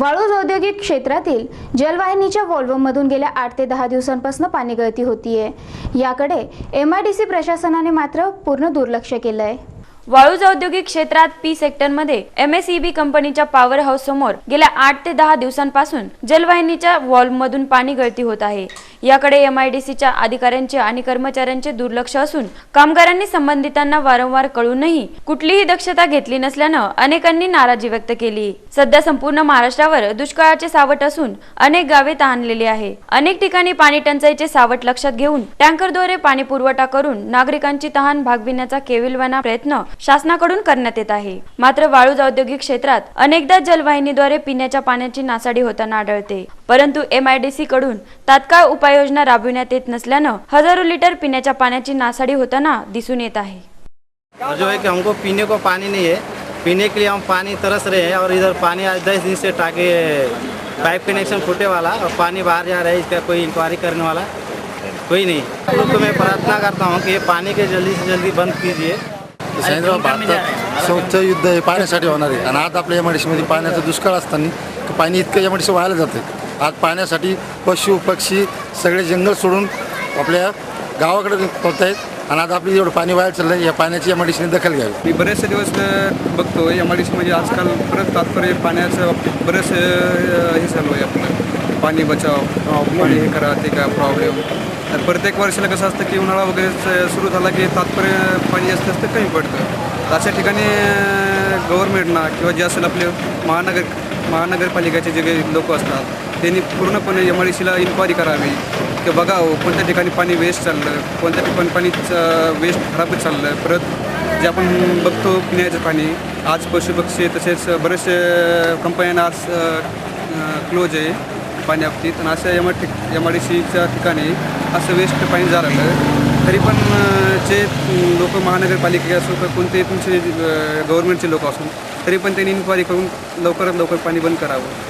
वाळूज औद्योगिक क्षेत्रातील जलवाहिनीच्या वॉल्वमधून गेल्या आठ ते दहा दिवसांपासून पाणी गळती होतीये. याकडे एम आय डी सी प्रशासनाने मात्र पूर्ण दुर्लक्ष केलं आहे वाळूज औद्योगिक क्षेत्रात पी सेक्टरमध्ये एमएसईबी कंपनीच्या पॉवर हाऊस समोर गेल्या आठ ते दहा दिवसांपासून जलवाहिनीच्या मधून पाणी गळती होत आहे. याकडे एमआयडीसीच्या अधिकाऱ्यांचे आणि कर्मचाऱ्यांचे दुर्लक्ष असून कामगारांनी संबंधितांना वारंवार कळूनही कुठलीही दक्षता घेतली नसल्यानं अनेकांनी नाराजी व्यक्त केली. सध्या संपूर्ण महाराष्ट्रावर दुष्काळाचे सावट असून अनेक गावे तहानलेली आहे. अनेक ठिकाणी पाणी टंचाईचे सावट लक्षात घेऊन टँकरद्वारे पाणी पुरवठा करून नागरिकांची तहान भागविण्याचा केविलवाना प्रयत्न शासनाकडून करण्यात येत आहे. मात्र वाळूज औद्योगिक क्षेत्रात अनेकदा जलवाहिनीद्वारे पिण्याच्या पाण्याची नासाडी होताना आढळते. परंतु एमआयडीसी कडून तात्काळ उपाययोजना राबविण्यात येत नसल्यानं हजारो लिटर पिण्याच्या पाण्याची नासाडी होताना दिसून येत आहे. जो है कि हमको पीने को पानी नहीं है। पीने के लिए हम पानी तरस रहे हैं और इधर पानी आज दस दिन से टाके पाइप कनेक्शन फूटे वाला और पानी बाहर जा रहा है इसका कोई इंक्वायरी करने वाला कोई नहीं। तो मैं प्रार्थना करता हूँ कि ये पानी के जल्दी से जल्दी बंद कीजिए। सांगितलं भारतात स्वच्छ युद्ध हे पाण्यासाठी होणार आहे. आणि आज आपल्या एममध्ये पाण्याचा दुष्काळ असताना की पाणी इतकं एम व्हायला जातं. आज पाण्यासाठी पशु पक्षी सगळे जंगल सोडून आपल्या गावाकडे पळत आहेत. आणि आज आपली जेवढं पाणी व्हायला चाललं आहे या पाण्याची एम दखल घ्यावी. मी बरेचसे दिवस बघतो. एम आय डी म्हणजे आजकाल परत तात्पर्य पाण्याचं बाबतीत बरेच हे चालू आहे आपलं. पाणी बचाव पाणी हे करा ते का प्रॉब्लेम तर प्रत्येक वर्षाला कसं असतं की उन्हाळा वगैरे सुरू झाला की तात्पर्य पाणी जास्त असतं कमी पडतं. तर अशा ठिकाणी गव्हर्मेंटना किंवा जे असेल आपले महानगर महानगरपालिकेचे जे काही लोक असतात त्यांनी पूर्णपणे एम आय डी सीला इन्क्वायरी करावी की बघावं हो, कोणत्या ठिकाणी पाणी वेस्ट चाललं कोणत्या ठिकाणी पाणी वेस्ट खराब चाललं. परत जे आपण बघतो पिण्याचं पाणी आज पशुपक्षी तसेच बरेचसे कंपन्यांना आज क्लोज आहे. पाण्याबाबतीत आणि अशा एम ठिक एम आय डी सीच्या ठिकाणी असं वेस्ट पाणी झालं तरी पण जे लोक महानगरपालिके असो किंवा कोणते तुमचे गव्हर्नमेंटचे लोक असून तरी पण त्यांनी इन्क्वायरी करून लवकरात लवकर पाणी बंद करावं.